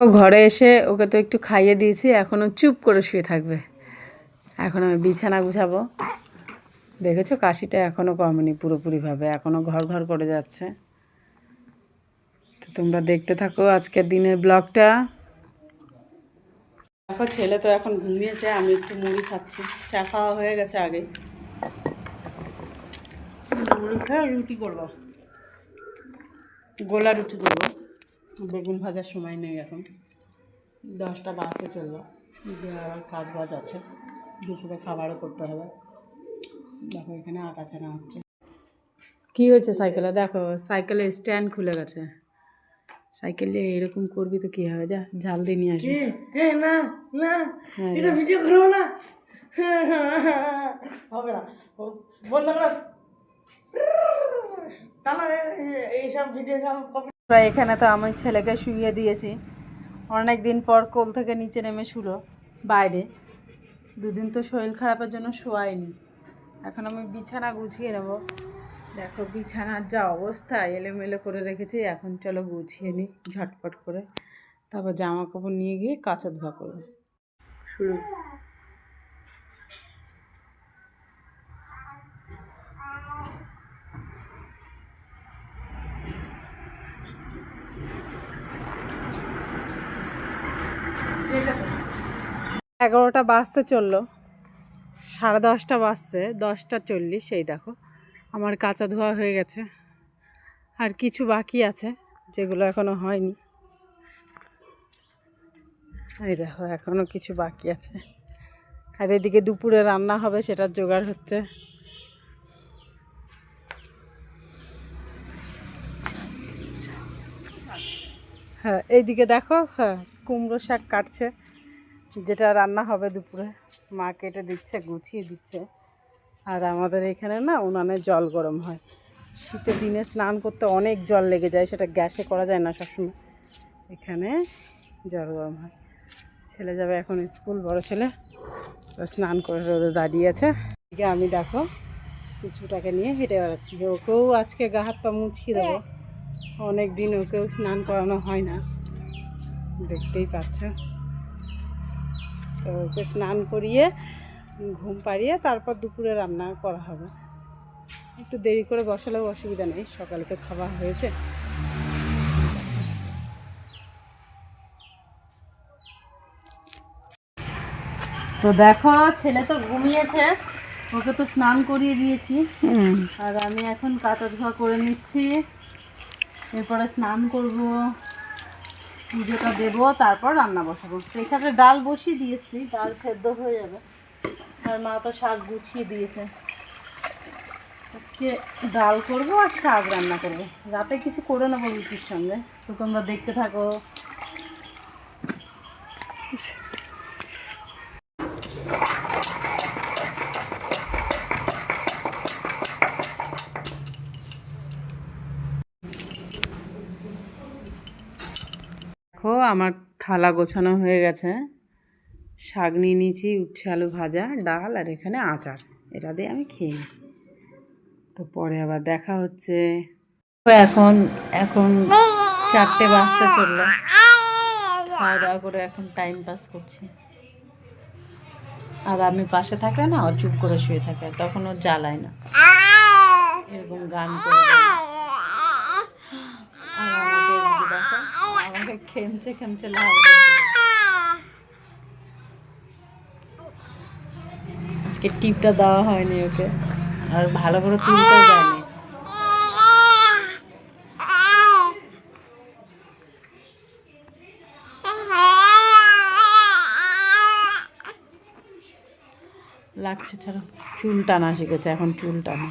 ও ঘরে এসে ওকে তো একটু খাইয়ে দিয়েছি এখনও চুপ করে শুয়ে থাকবে। এখন আমি বিছানা গুছাবো। দেখেছ, কাশিটা এখনও কমেনি পুরোপুরিভাবে এখনও ঘর ঘর করে যাচ্ছে। তো তোমরা দেখতে থাকো আজকের দিনের ব্লগটা। দেখো, ছেলে তো এখন ঘুমিয়েছে, আমি একটু মুড়ি খাচ্ছি। চা খাওয়া হয়ে গেছে আগে। মুড়ি খেয়ে রুটি করব। গোলা রুটি করব। বেগুন ভাজার সময় নেই এখন। দশটা বাজতে চলল। আবার কাজ বাজ আছে। দুপুরে খাবারও করতে হবে। দেখো এখানে আটা চানা হচ্ছে। কী হয়েছে সাইকেলে? দেখো সাইকেলের স্ট্যান্ড খুলে গেছে। সাইকেল নিয়ে এরকম করবি তো কী হবে? যা ঝাল দিয়ে নিয়ে আসবি। হ্যাঁ না না। হ্যাঁ, এটা ভিডিও করব না। হবে না। ও বন্ধ করো। এইসব ভিডিও সব কপি প্রায় এখানে তো আমি ছেলেকে শুইয়ে দিয়েছি। অনেক দিন পর কোল থেকে নিচে নেমে শুলো, বাইরে। দুদিন তো শরীর খারাপের জন্য শোয়াইনি। এখন আমি বিছানা গুছিয়ে নেব। দেখো বিছানার যা অবস্থা, এলোমেলো করে রেখেছি। এখন চলো গুছিয়ে নিই ঝটপট করে। তারপর জামা কাপড় নিয়ে গিয়ে কাঁচা ধোয়া করব। শুরু। এগারোটা বাজতে চলল। সাড়ে দশটা বাজতে দশটা চল্লিশ সেই দেখো। আমার কাঁচা ধোয়া হয়ে গেছে। আর কিছু বাকি আছে, যেগুলো এখনও হয়নি। এই দেখো এখনও কিছু বাকি আছে। আর এদিকে দুপুরে রান্না হবে, সেটার জোগাড় হচ্ছে। হ্যাঁ এইদিকে দেখো হ্যাঁ। কুমড়ো শাক কাটছে, যেটা রান্না হবে দুপুরে। মা কেটে দিচ্ছে, গুছিয়ে দিচ্ছে। আর আমাদের এখানে না উনানে জল গরম হয়। শীতের দিনে স্নান করতে অনেক জল লেগে যায়, সেটা গ্যাসে করা যায় না সবসময়। এখানে জল গরম হয়। ছেলে যাবে এখন স্কুল, বড় ছেলে। স্নান করে রোদে দাঁড়িয়ে আছে। আমি দেখো কিছুটাকে নিয়ে হেঁটে বেড়াচ্ছি। ওকেও আজকে গা হাত পা মুছিয়ে দেবো। অনেক দিন ওকেও স্নান করানো হয় না। দেখতেই পাচ্ছ। তো ওকে স্নান করিয়ে ঘুম পাড়িয়ে তারপর দুপুরে রান্না করা হবে। একটু দেরি করে বসালেও অসুবিধা নেই সকালে তো খাওয়া হয়েছে। তো দেখো ছেলে তো ঘুমিয়েছে ওকে তো স্নান করিয়ে দিয়েছি। আর আমি এখন কাঁচা ধোয়া করে নিচ্ছি এরপরে স্নান করব। পুজোটা দেবো, তারপর রান্না বসাবো। সেই সাথে ডাল বসিয়ে দিয়েছি, ডাল সেদ্ধ হয়ে যাবে। আর মা তো শাক গুছিয়ে দিয়েছে। আজকে ডাল করব আর শাক রান্না করব। রাতে কিছু করে নেব রুটির সঙ্গে। তো তোমরা দেখতে থাকো। দেখো, আমার থালা গোছানো হয়ে গেছে। শাক নিয়ে নিয়েছি, উচ্ছে, আলু ভাজা, ডাল আর এখানে আচার। এটা দিয়ে আমি খেয়ে তো পরে আবার দেখা হচ্ছে। এখন এখন চারটে বাজতে চলল। খাওয়া দাওয়া করে এখন টাইম পাস করছি। আর আমি পাশে থাকলে না, ও চুপ করে শুয়ে থাকে, তখন ও জ্বালায় না। এরকম গান করে। আমাকে খেমচে খেমচে লাল আজকে টিপটা দেওয়া হয়নি ওকে। আর ভালো করে তুলতেও যায়নি। লাগছে ছাড়া। চুল টানা শিখেছে এখন চুল টানা।